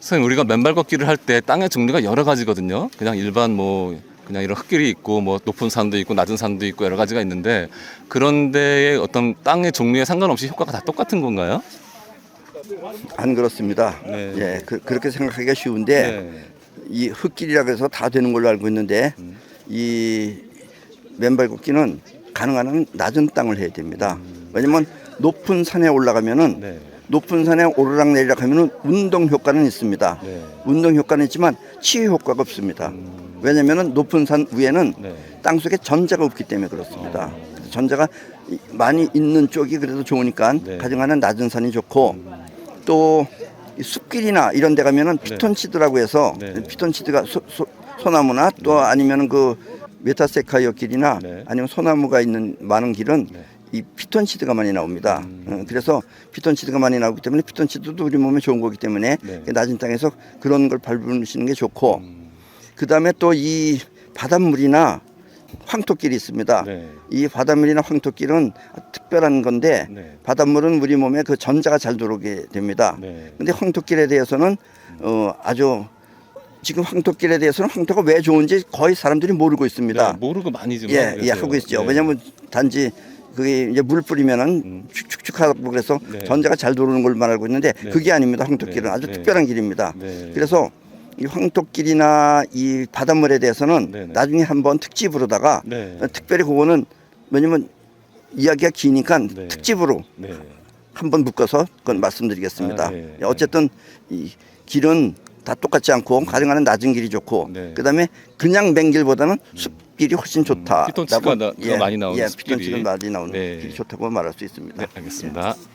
선생님 우리가 맨발 걷기를 할 때 땅의 종류가 여러 가지거든요. 그냥 일반 뭐 그냥 이런 흙길이 있고 뭐 높은 산도 있고 낮은 산도 있고 여러 가지가 있는데 그런 데에 어떤 땅의 종류에 상관없이 효과가 다 똑같은 건가요? 안 그렇습니다. 네. 예, 그, 그렇게 생각하기가 쉬운데 네. 이 흙길이라고 해서 다 되는 걸로 알고 있는데 음. 이 맨발 걷기는 가능한 한 낮은 땅을 해야 됩니다. 왜냐면 높은 산에 올라가면은 음. 네. 높은 산에 오르락 내리락 하면은 운동 효과는 있습니다. 네. 운동 효과는 있지만 치유 효과가 없습니다. 음. 왜냐면은 높은 산 위에는 네. 땅 속에 전자가 없기 때문에 그렇습니다. 그래서 전자가 이- 많이 있는 쪽이 그래도 좋으니까 네. 음. 가정하는 낮은 산이 좋고 또이 숲길이나 이런 데 가면은 피톤치드라고 해서 네. 피톤치드가 소, 소, 소나무나 또 아니면은 그 메타세카이어 길이나 네. 아니면 소나무가 있는 많은 길은 네. 이 피톤치드가 많이 나옵니다. 음. 어, 그래서 피톤치드가 많이 나오기 때문에 피톤치드도 우리 몸에 좋은 거기 때문에 네. 그 낮은 땅에서 그런 걸 밟으시는 게 좋고 음. 그 다음에 또 이 바닷물이나 황토길이 있습니다. 네. 이 바닷물이나 황토길은 특별한 건데 네. 바닷물은 우리 몸에 그 전자가 잘 들어오게 됩니다. 네. 근데 황토길에 대해서는 어 아주 지금 황토길에 대해서는 황토가 왜 좋은지 거의 사람들이 모르고 있습니다. 네, 모르고 많이 좀 예, 하고 예. 하고 있죠. 네. 왜냐하면 단지 그게 이제 물 뿌리면은 음. 축축축하고 그래서 네. 전자가 잘 들어오는 걸만 알고 있는데 네. 그게 아닙니다. 황토길은 네. 아주 네. 특별한 길입니다. 네. 그래서 이 황토길이나 이 바닷물에 대해서는 네, 네. 나중에 한번 특집으로다가 네. 어, 특별히 그거는 왜냐면 이야기가 기니까 네. 특집으로 네. 한번 묶어서 그건 말씀드리겠습니다. 아, 네. 어쨌든 이 길은 다 똑같지 않고 가능한 낮은 길이 좋고 네. 그다음에 그냥 맨 길보다는 숲길이 훨씬 좋다. 피톤치드가 나- 더 많이 나오는 예, 숲길이. 피톤치드가 많이 나오는 네. 길이 좋다고 말할 수 있습니다. 네, 알겠습니다.